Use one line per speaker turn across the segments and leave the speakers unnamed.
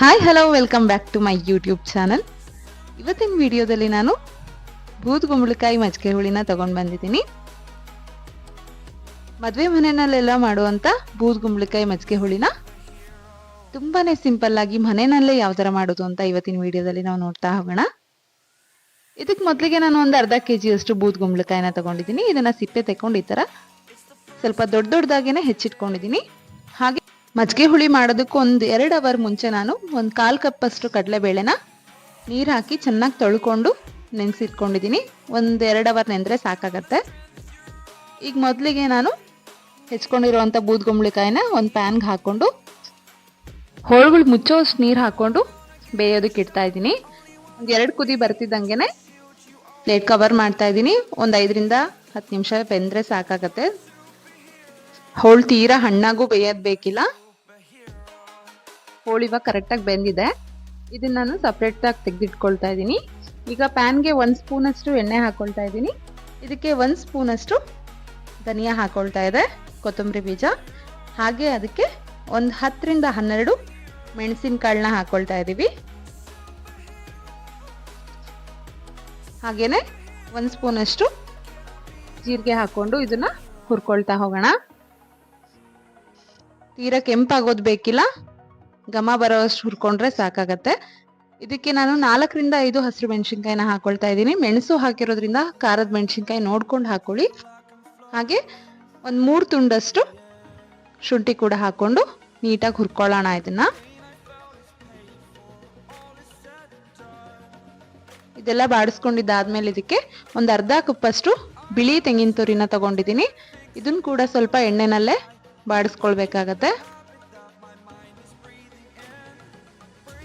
Hi hello welcome back to my YouTube channel ಇವತ್ತಿನ ವಿಡಿಯೋದಲ್ಲಿ ನಾನು ಬೂದ್ಗುಂಬಳಕಾಯಿ ಮಜ್ಜಿಗೆ ಹುಳಿನ ತಗೊಂಡು ಬಂದಿದ್ದೀನಿ. ಮದುವೆ ಮನೆಯಲ್ಲೆಲ್ಲ ಮಾಡುವಂಥ ಬೂದ್ಗುಂಬಳಕಾಯಿ ಮಜ್ಜಿಗೆ ಹುಳಿನ ತುಂಬಾನೇ ಸಿಂಪಲ್ ಆಗಿ ಮನೆಯಲ್ಲೇ ಯಾವ ಥರ ಮಾಡೋದು ಅಂತ ಇವತ್ತಿನ ವಿಡಿಯೋದಲ್ಲಿ ನಾವು ನೋಡ್ತಾ ಹೋಗೋಣ. ಇದಕ್ಕೆ ಮೊದಲಿಗೆ ನಾನು ಒಂದು ಅರ್ಧ ಕೆ ಜಿಯಷ್ಟು ಬೂದ್ಗುಂಬಳಕಾಯಿನ ತಗೊಂಡಿದ್ದೀನಿ. ಇದನ್ನ ಸಿಪ್ಪೆ ತಗೊಂಡು ಈ ಥರ ಸ್ವಲ್ಪ ದೊಡ್ಡ ದೊಡ್ಡದಾಗೇನೆ ಹೆಚ್ಚಿಟ್ಕೊಂಡಿದ್ದೀನಿ. ಹಾಗೆ ಮಜ್ಜಿಗೆ ಹುಳಿ ಮಾಡೋದಕ್ಕೆ ಒಂದು ಎರಡು ಅವರ್ ಮುಂಚೆ ನಾನು ಒಂದು ಕಾಲು ಕಪ್ಪಷ್ಟು ಕಡಲೆಬೇಳೆನ ನೀರು ಹಾಕಿ ಚೆನ್ನಾಗಿ ತೊಳ್ಕೊಂಡು ನೆನೆಸಿಟ್ಕೊಂಡಿದ್ದೀನಿ ಒಂದು ಎರಡು ಅವರ್ ನೆಂದರೆ ಸಾಕಾಗತ್ತೆ. ಈಗ ಮೊದಲಿಗೆ ನಾನು ಹೆಚ್ಕೊಂಡಿರುವಂಥ ಬೂದ್ಗುಂಬಳಿಕಾಯಿನ ಒಂದು ಪ್ಯಾನ್ಗೆ ಹಾಕ್ಕೊಂಡು ಹೋಳುಗಳು ಮುಚ್ಚೋ ಅಷ್ಟು ನೀರು ಹಾಕ್ಕೊಂಡು ಬೇಯೋದಕ್ಕೆ ಇಡ್ತಾ ಇದ್ದೀನಿ. ಒಂದು ಎರಡು ಕುದಿ ಬರ್ತಿದ್ದಂಗೆ ಪ್ಲೇಟ್ ಕವರ್ ಮಾಡ್ತಾ ಇದ್ದೀನಿ. ಒಂದು ಐದರಿಂದ ಹತ್ತು ನಿಮಿಷ ಬೆಂದರೆ ಸಾಕಾಗತ್ತೆ. ಹೋಳು ತೀರಾ ಹಣ್ಣಾಗೂ ಬೇಯೋದು ಬೇಕಿಲ್ಲ. ಹೋಳು ಕರೆಕ್ಟಾಗಿ ಬೆಂದಿದೆ. ಇದನ್ನ ನಾನು ಸಪ್ರೇಟಾಗಿ ತೆಗೆದಿಟ್ಕೊಳ್ತಾ ಇದ್ದೀನಿ ಈಗ ಪ್ಯಾನ್ಗೆ ಒಂದು ಸ್ಪೂನಷ್ಟು ಎಣ್ಣೆ ಹಾಕ್ಕೊಳ್ತಾ ಇದ್ದೀನಿ ಇದಕ್ಕೆ ಒಂದು ಸ್ಪೂನಷ್ಟು ಧನಿಯಾ ಹಾಕ್ಕೊಳ್ತಾ ಇದೆ, ಕೊತ್ತಂಬರಿ ಬೀಜ. ಹಾಗೆ ಅದಕ್ಕೆ ಒಂದು ಹತ್ತರಿಂದ ಹನ್ನೆರಡು ಮೆಣಸಿನಕಾಳನ್ನ ಹಾಕ್ಕೊಳ್ತಾ ಇದ್ದೀವಿ ಹಾಗೆಯೇ ಒಂದು ಸ್ಪೂನಷ್ಟು ಜೀರಿಗೆ ಹಾಕ್ಕೊಂಡು ಇದನ್ನ ಹುರ್ಕೊಳ್ತಾ ಹೋಗೋಣ. ತೀರಾ ಕೆಂಪಾಗೋದು ಬೇಕಿಲ್ಲ. ಘಮ ಬರೋಷ್ಟು ಹುರ್ಕೊಂಡ್ರೆ ಸಾಕಾಗತ್ತೆ. ಇದಕ್ಕೆ ನಾನು ನಾಲ್ಕರಿಂದ ಐದು ಹಸಿರು ಮೆಣಸಿನ್ಕಾಯಿನ ಹಾಕೊಳ್ತಾ ಇದ್ದೀನಿ. ಮೆಣಸು ಹಾಕಿರೋದ್ರಿಂದ ಖಾರದ ಮೆಣಸಿನ್ಕಾಯಿ ನೋಡ್ಕೊಂಡು ಹಾಕೊಳ್ಳಿ. ಹಾಗೆ ಒಂದು ಮೂರು ತುಂಡಷ್ಟು ಶುಂಠಿ ಕೂಡ ಹಾಕೊಂಡು ನೀಟಾಗಿ ಹುರ್ಕೊಳ್ಳೋಣ ಇದನ್ನ. ಇದೆಲ್ಲ ಬಾಡಿಸ್ಕೊಂಡಿದ್ದಾದ್ಮೇಲೆ ಇದಕ್ಕೆ ಒಂದು ಅರ್ಧ ಕಪ್ಪಷ್ಟು ಬಿಳಿ ತೆಂಗಿನ ತುರಿನ ತಗೊಂಡಿದ್ದೀನಿ. ಇದನ್ನು ಕೂಡ ಸ್ವಲ್ಪ ಎಣ್ಣೆನಲ್ಲೇ ಬಾಡಿಸ್ಕೊಳ್ಬೇಕಾಗತ್ತೆ.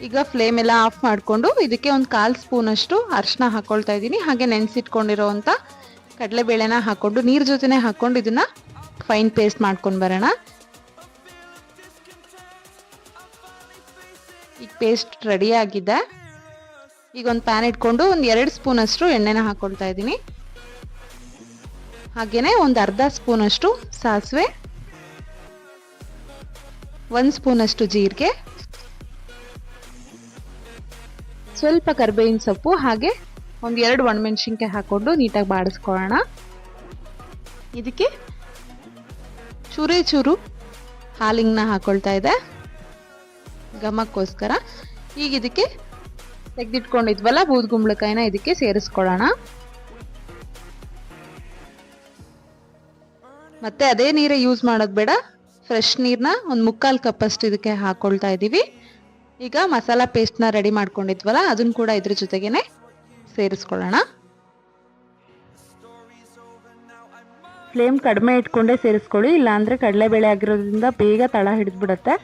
ಈಗ ಫ್ಲೇಮ್ ಎಲ್ಲ ಆಫ್ ಮಾಡಿಕೊಂಡು ಇದಕ್ಕೆ ಒಂದು ಕಾಲು ಸ್ಪೂನಷ್ಟು ಅರಿಶಿನ ಹಾಕೊಳ್ತಾ ಇದ್ದೀನಿ. ಹಾಗೆ ನೆನೆಸಿಟ್ಕೊಂಡಿರೋವಂಥ ಕಡಲೆಬೇಳೆನ ಹಾಕ್ಕೊಂಡು ನೀರು ಜೊತೆನೇ ಹಾಕ್ಕೊಂಡು ಇದನ್ನು ಫೈನ್ ಪೇಸ್ಟ್ ಮಾಡ್ಕೊಂಡು ಬರೋಣ. ಈಗ ಪೇಸ್ಟ್ ರೆಡಿ ಆಗಿದೆ. ಈಗ ಒಂದು ಪ್ಯಾನ್ ಇಟ್ಕೊಂಡು ಒಂದು ಎರಡು ಸ್ಪೂನಷ್ಟು ಎಣ್ಣೆನ ಹಾಕ್ಕೊಳ್ತಾ ಇದ್ದೀನಿ. ಹಾಗೆಯೇ ಒಂದು ಅರ್ಧ ಸ್ಪೂನಷ್ಟು ಸಾಸಿವೆ, ಒಂದು ಸ್ಪೂನಷ್ಟು ಜೀರಿಗೆ. ಸ್ವಲ್ಪ ಕರ್ಬೇವಿನ ಸೊಪ್ಪು ಹಾಗೆ ಒಂದು ಎರಡು ಒಣಮೆಣಸಿನ್ಕಾಯಿ ಹಾಕೊಂಡು ನೀಟಾಗಿ ಬಾಡಿಸ್ಕೊಳ್ಳೋಣ. ಇದಕ್ಕೆ ಚೂರೇ ಚೂರು ಹಾಲಿಂಗ್ನ ಹಾಕೊಳ್ತಾ ಇದೆ. ಘಮಕ್ಕೋಸ್ಕರ ಈಗ ಇದಕ್ಕೆ ತೆಗೆದಿಟ್ಕೊಂಡಿದ್ವಲ್ಲ ಬೂದ್ಗುಂಬಳಕಾಯಿನ ಇದಕ್ಕೆ ಸೇರಿಸ್ಕೊಳ್ಳೋಣ. ಮತ್ತೆ ಅದೇ ನೀರೇ ಯೂಸ್ ಮಾಡೋದು ಬೇಡ. ಫ್ರೆಶ್ ನೀರನ್ನ ಒಂದು ಮುಕ್ಕಾಲು ಕಪ್ಪಷ್ಟು ಇದಕ್ಕೆ ಹಾಕೊಳ್ತಾ ಇದ್ದೀವಿ ಈಗ ಮಸಾಲ ಪೇಸ್ಟ್ನ ರೆಡಿ ಮಾಡ್ಕೊಂಡಿದ್ವಲ್ಲ ಅದನ್ನ ಕೂಡ ಇದ್ರ ಜೊತೆಗೇನೆ ಸೇರಿಸ್ಕೊಳ್ಳೋಣ. ಫ್ಲೇಮ್ ಕಡಿಮೆ ಇಟ್ಕೊಂಡೇ ಸೇರಿಸ್ಕೊಳ್ಳಿ ಇಲ್ಲಾಂದ್ರೆ ಕಡಲೆಬೇಳೆ ಆಗಿರೋದ್ರಿಂದ ಬೇಗ ತಳ ಹಿಡಿದ್ಬಿಡತ್ತೆ.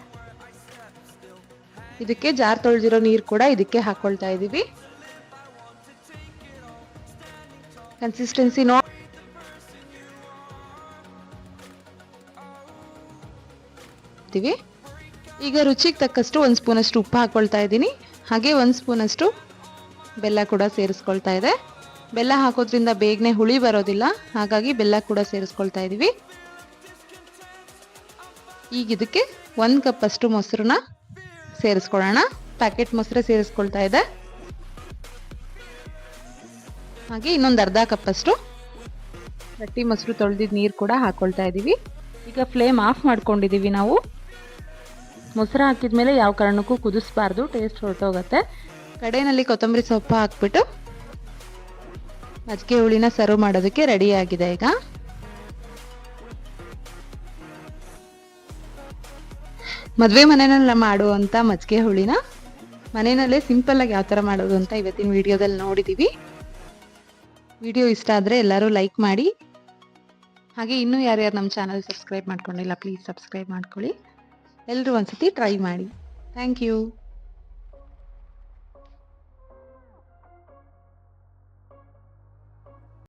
ಇದಕ್ಕೆ ಜಾರ್ ತೊಳೆದಿರೋ ನೀರು ಕೂಡ ಇದಕ್ಕೆ ಹಾಕ್ಕೊಳ್ತಾ ಇದ್ದೀವಿ ಕನ್ಸಿಸ್ಟೆನ್ಸಿ ನೋ ಈಗ ರುಚಿಗೆ ತಕ್ಕಷ್ಟು ಒಂದು ಸ್ಪೂನಷ್ಟು ಉಪ್ಪು ಹಾಕ್ಕೊಳ್ತಾ ಇದ್ದೀನಿ. ಹಾಗೆ ಒಂದು ಸ್ಪೂನಷ್ಟು ಬೆಲ್ಲ ಕೂಡ ಸೇರಿಸ್ಕೊಳ್ತಾ ಇದೆ. ಬೆಲ್ಲ ಹಾಕೋದ್ರಿಂದ ಬೇಗನೆ ಹುಳಿ ಬರೋದಿಲ್ಲ. ಹಾಗಾಗಿ ಬೆಲ್ಲ ಕೂಡ ಸೇರಿಸ್ಕೊಳ್ತಾ ಇದ್ದೀವಿ ಈಗ ಇದಕ್ಕೆ ಒಂದು ಕಪ್ಪಷ್ಟು ಮೊಸರನ್ನ ಸೇರಿಸ್ಕೊಳ್ಳೋಣ. ಪ್ಯಾಕೆಟ್ ಮೊಸರು ಸೇರಿಸ್ಕೊಳ್ತಾ ಇದೆ. ಹಾಗೆ ಇನ್ನೊಂದು ಅರ್ಧ ಕಪ್ಪಷ್ಟು ಗಟ್ಟಿ ಮೊಸರು ತೊಳೆದಿದ್ದು ನೀರು ಕೂಡ ಹಾಕ್ಕೊಳ್ತಾ ಇದ್ದೀವಿ ಈಗ ಫ್ಲೇಮ್ ಆಫ್ ಮಾಡ್ಕೊಂಡಿದ್ದೀವಿ ನಾವು. ಮೊಸರು ಹಾಕಿದ್ಮೇಲೆ ಯಾವ ಕಾರಣಕ್ಕೂ ಕುದಿಸ್ಬಾರ್ದು ಟೇಸ್ಟ್ ಹೊರಟೋಗುತ್ತೆ. ಕಡೆಯಲ್ಲಿ ಕೊತ್ತಂಬರಿ ಸೊಪ್ಪು ಹಾಕ್ಬಿಟ್ಟು ಮಜ್ಜಿಗೆ ಹುಳಿನ ಸರ್ವ್ ಮಾಡೋದಕ್ಕೆ ರೆಡಿ ಆಗಿದೆ ಈಗ. ಮದುವೆ ಮನೆಯಲ್ಲ ಮಾಡುವಂಥ ಮಜ್ಜಿಗೆ ಹುಳಿನ ಮನೆಯಲ್ಲೇ ಸಿಂಪಲ್ಲಾಗಿ ಯಾವ ಥರ ಮಾಡೋದು ಅಂತ ಇವತ್ತಿನ ವಿಡಿಯೋದಲ್ಲಿ ನೋಡಿದ್ದೀವಿ ವಿಡಿಯೋ ಇಷ್ಟ ಆದರೆ ಎಲ್ಲರೂ ಲೈಕ್ ಮಾಡಿ. ಹಾಗೆ ಇನ್ನೂ ಯಾರ್ಯಾರು ನಮ್ಮ ಚಾನಲ್ ಸಬ್ಸ್ಕ್ರೈಬ್ ಮಾಡ್ಕೊಂಡಿಲ್ಲ ಪ್ಲೀಸ್ ಸಬ್ಸ್ಕ್ರೈಬ್ ಮಾಡ್ಕೊಳ್ಳಿ. ಎಲ್ಲರೂ ಒಂದ್ಸತಿ ಟ್ರೈ ಮಾಡಿ. Thank you